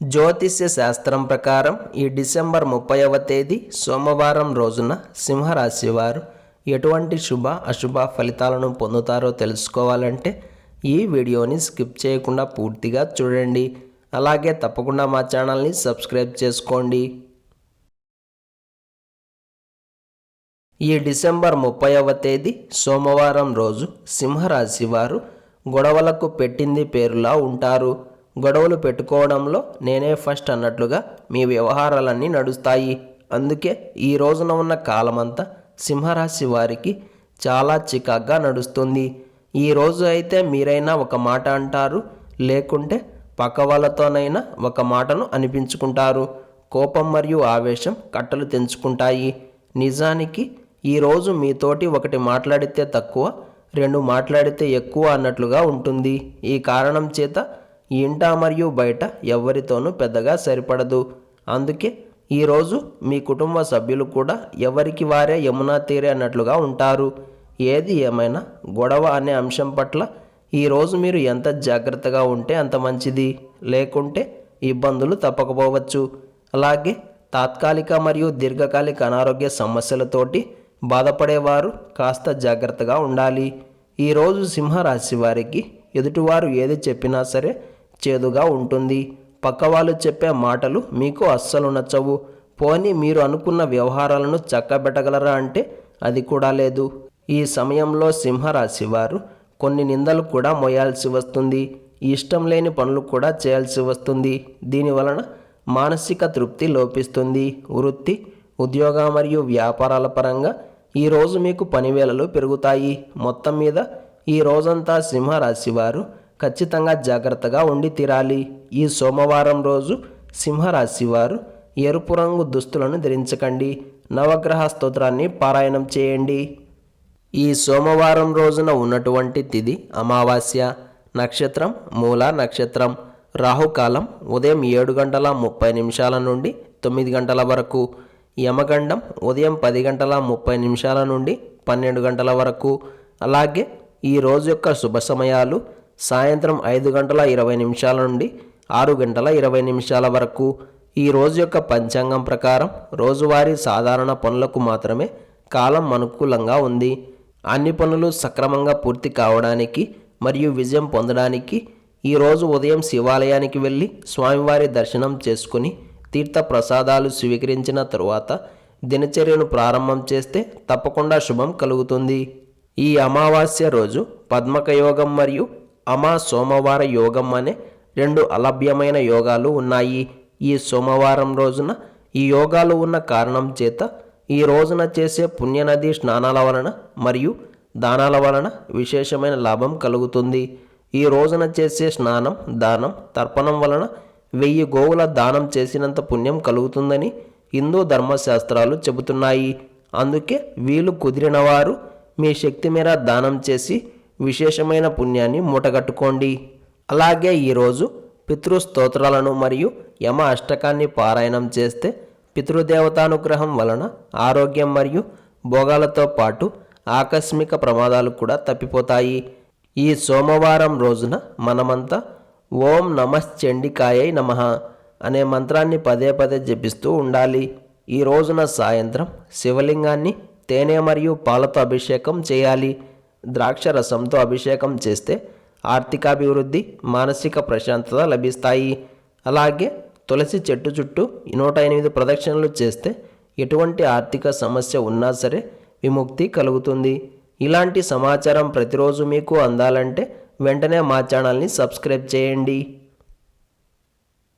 జ్యోతిష్య శాస్త్రం ప్రకారం ఈ డిసెంబర్ ముప్పైవ తేదీ సోమవారం రోజున సింహరాశి వారు ఎటువంటి శుభ అశుభ ఫలితాలను పొందుతారో తెలుసుకోవాలంటే ఈ వీడియోని స్కిప్ చేయకుండా పూర్తిగా చూడండి. అలాగే తప్పకుండా మా ఛానల్ని సబ్స్క్రైబ్ చేసుకోండి. ఈ డిసెంబర్ ముప్పైవ తేదీ సోమవారం రోజు సింహరాశి వారు గొడవలకు పెట్టింది పేరులా ఉంటారు. గొడవలు పెట్టుకోవడంలో నేనే ఫస్ట్ అన్నట్లుగా మీ వ్యవహారాలన్నీ నడుస్తాయి. అందుకే ఈ రోజున ఉన్న కాలమంతా సింహరాశి వారికి చాలా చికాగ్గా నడుస్తుంది. ఈ రోజు అయితే మీరైనా ఒక మాట అంటారు లేకుంటే పక్క వాళ్ళతోనైనా ఒక మాటను అనిపించుకుంటారు. కోపం మరియు ఆవేశం కట్టలు తెంచుకుంటాయి. నిజానికి ఈరోజు మీతోటి ఒకటి మాట్లాడితే తక్కువ రెండు మాట్లాడితే ఎక్కువ అన్నట్లుగా ఉంటుంది. ఈ కారణం చేత ఇంట మరియు బయట ఎవరితోనూ పెద్దగా సరిపడదు. అందుకే ఈరోజు మీ కుటుంబ సభ్యులు కూడా ఎవరికి వారే యమునా తీరే అన్నట్లుగా ఉంటారు. ఏది ఏమైనా గొడవ అనే అంశం పట్ల ఈరోజు మీరు ఎంత జాగ్రత్తగా ఉంటే అంత మంచిది. లేకుంటే ఇబ్బందులు తప్పకపోవచ్చు. అలాగే తాత్కాలిక మరియు దీర్ఘకాలిక అనారోగ్య సమస్యలతోటి బాధపడేవారు కాస్త జాగ్రత్తగా ఉండాలి. ఈరోజు సింహరాశి వారికి ఎదుటివారు ఏది చెప్పినా సరే చేదుగా ఉంటుంది. పక్కవాళ్ళు చెప్పే మాటలు మీకు అస్సలు నచ్చవు. పోని మీరు అనుకున్న వ్యవహారాలను చక్కబెట్టగలరా అంటే అది కూడా లేదు. ఈ సమయంలో సింహరాశి వారు కొన్ని నిందలు కూడా మోయాల్సి వస్తుంది. ఇష్టం లేని పనులు కూడా చేయాల్సి వస్తుంది. దీనివలన మానసిక తృప్తి లోపిస్తుంది. వృత్తి ఉద్యోగ మరియు వ్యాపారాల పరంగా ఈరోజు మీకు పనివేళలు పెరుగుతాయి. మొత్తం మీద ఈ రోజంతా సింహరాశి వారు ఖచ్చితంగా జాగ్రత్తగా ఉండి తీరాలి. ఈ సోమవారం రోజు సింహరాశి వారు ఎరుపు రంగు దుస్తులను ధరించకండి. నవగ్రహ స్తోత్రాన్ని పారాయణం చేయండి. ఈ సోమవారం రోజున ఉన్నటువంటి తిథి అమావాస్య నక్షత్రం మూల నక్షత్రం రాహుకాలం ఉదయం ఏడు గంటల ముప్పై నిమిషాల నుండి తొమ్మిది గంటల వరకు యమగండం ఉదయం పది గంటల ముప్పై నిమిషాల నుండి పన్నెండు గంటల వరకు. అలాగే ఈ రోజు యొక్క శుభ సమయాలు సాయంత్రం ఐదు గంటల ఇరవై నిమిషాల నుండి ఆరు గంటల ఇరవై నిమిషాల వరకు ఈ రోజు యొక్క పంచాంగం ప్రకారం రోజువారీ సాధారణ పనులకు మాత్రమే కాలం అనుకూలంగా ఉంది. అన్ని పనులు సక్రమంగా పూర్తి కావడానికి మరియు విజయం పొందడానికి ఈరోజు ఉదయం శివాలయానికి వెళ్ళి స్వామివారి దర్శనం చేసుకుని తీర్థ ప్రసాదాలు స్వీకరించిన తరువాత దినచర్యను ప్రారంభం చేస్తే తప్పకుండా శుభం కలుగుతుంది. ఈ అమావాస్య రోజు పద్మకయోగం మరియు అమా సోమవార యోగం అనే రెండు అలభ్యమైన యోగాలు ఉన్నాయి. ఈ సోమవారం రోజున ఈ యోగాలు ఉన్న కారణం చేత ఈ రోజున చేసే పుణ్యనది స్నానాల వలన మరియు దానాల వలన విశేషమైన లాభం కలుగుతుంది. ఈ రోజున చేసే స్నానం దానం తర్పణం వలన వెయ్యి గోవుల దానం చేసినంత పుణ్యం కలుగుతుందని హిందూ ధర్మశాస్త్రాలు చెబుతున్నాయి. అందుకే వీలు కుదిరిన వారు మీ శక్తి మేర దానం చేసి విశేషమైన పుణ్యాన్ని మూటగట్టుకోండి. అలాగే ఈరోజు పితృస్తోత్రాలను మరియు యమ అష్టకాన్ని పారాయణం చేస్తే పితృదేవతానుగ్రహం వలన ఆరోగ్యం మరియు భోగాలతో పాటు ఆకస్మిక ప్రమాదాలు కూడా తప్పిపోతాయి. ఈ సోమవారం రోజున మనమంతా ఓం నమశ్చండికాయై నమ అనే మంత్రాన్ని పదే పదే జపిస్తూ ఉండాలి. ఈ రోజున సాయంత్రం శివలింగాన్ని తేనె మరియు పాలతో అభిషేకం చేయాలి. ద్రాక్ష రసంతో అభిషేకం చేస్తే ఆర్థికాభివృద్ధి మానసిక ప్రశాంతత లభిస్తాయి. అలాగే తులసి చెట్టు చుట్టూ నూట ఎనిమిది ప్రదక్షిణలు చేస్తే ఎటువంటి ఆర్థిక సమస్య ఉన్నా సరే విముక్తి కలుగుతుంది. ఇలాంటి సమాచారం ప్రతిరోజు మీకు అందాలంటే వెంటనే మా ఛానల్ని సబ్స్క్రైబ్ చేయండి.